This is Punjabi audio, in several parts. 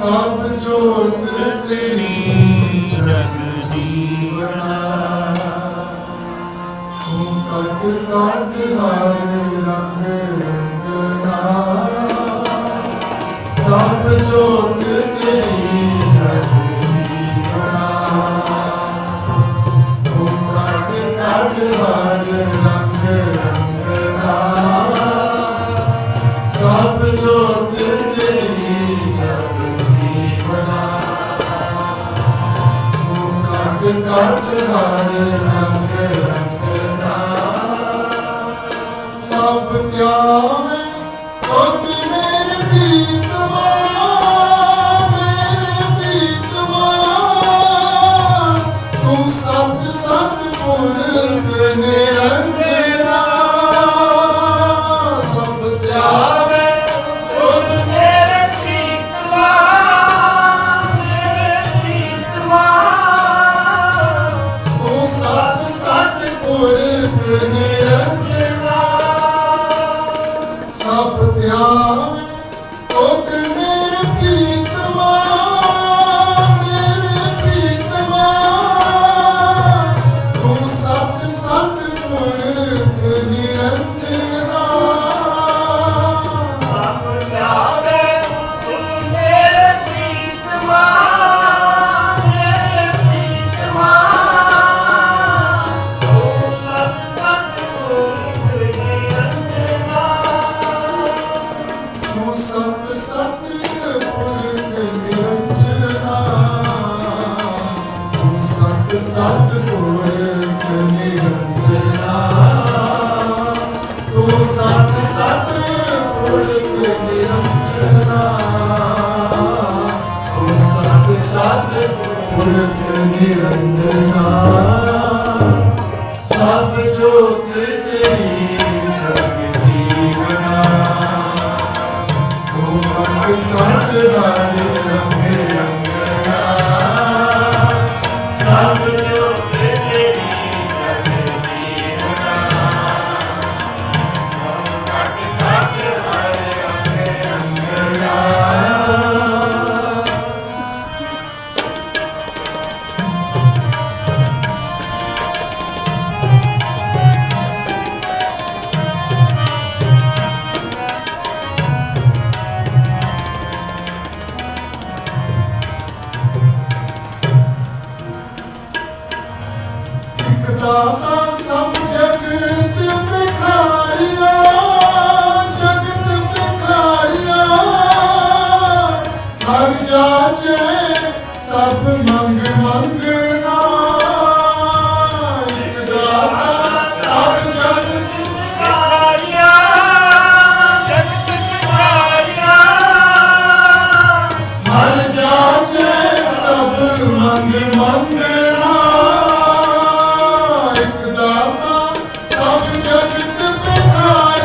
ਸਭ ਜੋਤ ਤੇਰੀ ਜਗ ਜੀਵਨਾ ਤੂੰ ਕੱਟ ਕੱਟ ਹਰ ਰੰਗ ਰੰਗਨਾ ਸਭ ਜੋਤ ਤੇਰੀ ਜਗ ਜੀਵਨਾ ਤੂੰ ਕੱਟ ਕੱਟ ਹਰ ਰੰਗ ਰੰਗਨਾ ਸਭ ਜੋਤ ਤੇਰੀ ਕੱਟ ਹਰ ਰੰਗ ਰੰਗਨਾ ਸਭ ਧਿਆਵੇ ਉਹ ਮੇਰੇ ਪ੍ਰੀਤਮਾ ਸਤ ਸਤ ਪੁਰਖ ਨਿਰੰਜਨਾ ਸਤਿਗੁਰ ਨਿਰੰਜਨਾ ਤੂੰ ਸਤ ਸਤ ਪੁਰਖ ਨਿਰੰਜਨਾ ਤੂੰ ਸਤ ਸਤ ਪੁਰਖ ਨਿਰੰਜਨਾ ਸਭ ਜੋਤ ਤੇਰੀ ਜਗ ਜੀਵਨਾ। ਤੂੰ ਕੰਟ ਕੰਟ ਹਰੇ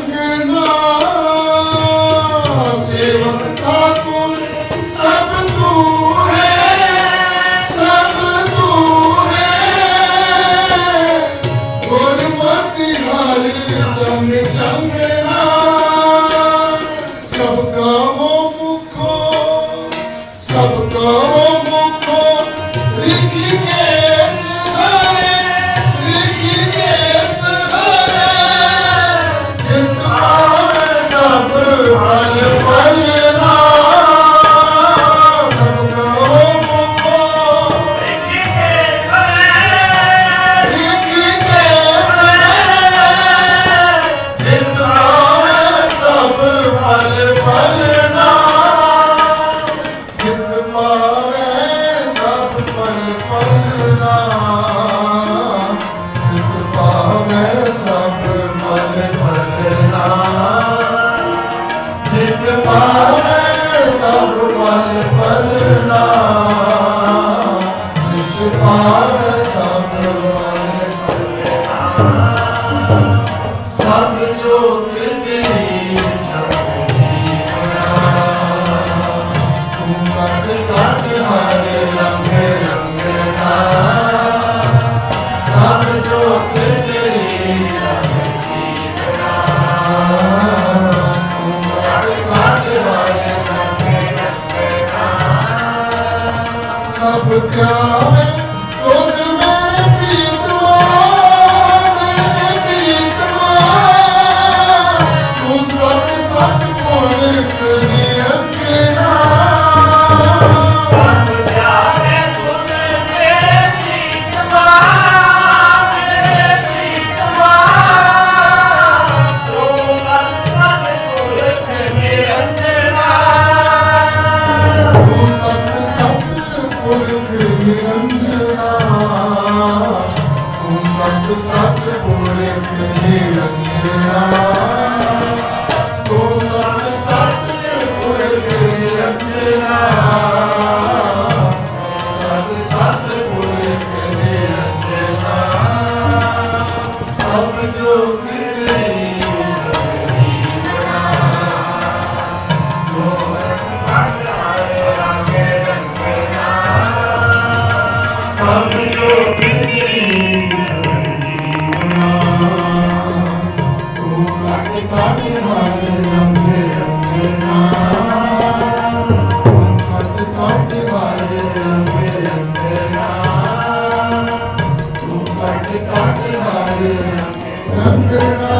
ਚੰਗਨਾ ਸੇਵਕ ਠਾਕੁਰ ਸਭ ਤੂੰ ਹੈ ਸਭ ਤੂੰ ਹੈ ਗੁਰਮਤਿ ਹਰ ਚੰਗ ਚੰਗਨਾ ਜਿਤ ਪਾਵੇ ਸਭ ਫਲ ਫਲਨਾ ਜਿਤ ਪਾਵੇ ਸਭ ਫਲ ਫਲਨਾ ਜਿਤ ਪਾਵੇ ਸਭ ਫਲ ਆਪ ਧਿਆਵੇ நாடு நாடு நந்திரனா